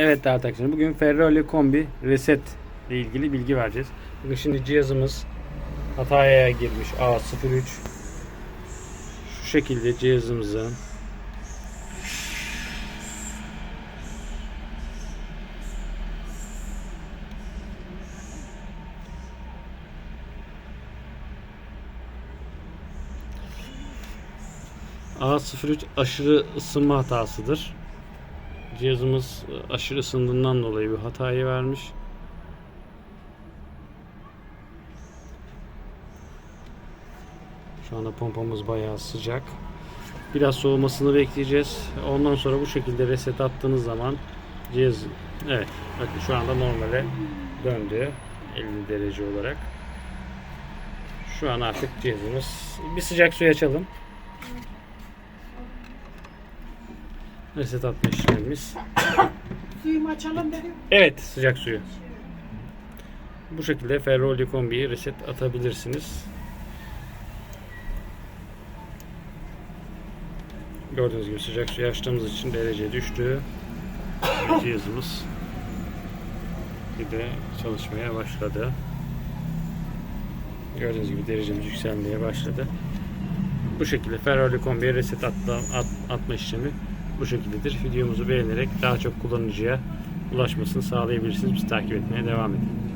Evet değerli takipçilerim. Bugün Ferrari Kombi Reset ile ilgili bilgi vereceğiz. Bugün şimdi cihazımız hataya girmiş A03. Şu şekilde cihazımızın A03 aşırı ısınma hatasıdır. Cihazımız e, aşırı ısındığından dolayı bir hatayı vermiş. Şu anda pompamız bayağı sıcak. Biraz soğumasını bekleyeceğiz. Ondan sonra bu şekilde reset attığınız zaman cihaz evet bakın şu anda normale döndü 50 derece olarak. Şu an artık cihazımız bir sıcak suya açalım. Reset atma işlemimiz. Suyumu açalım dedim. Evet sıcak suyu. Bu şekilde Ferroli kombiyi reset atabilirsiniz. Gördüğünüz gibi sıcak suyu açtığımız için derece düştü. Cihazımız bir de çalışmaya başladı. Gördüğünüz gibi derecemiz yükselmeye başladı. Bu şekilde Ferrari kombiye reset atma, at, atma işlemi bu şekildedir. Videomuzu beğenerek daha çok kullanıcıya ulaşmasını sağlayabilirsiniz. Bizi takip etmeye devam edin.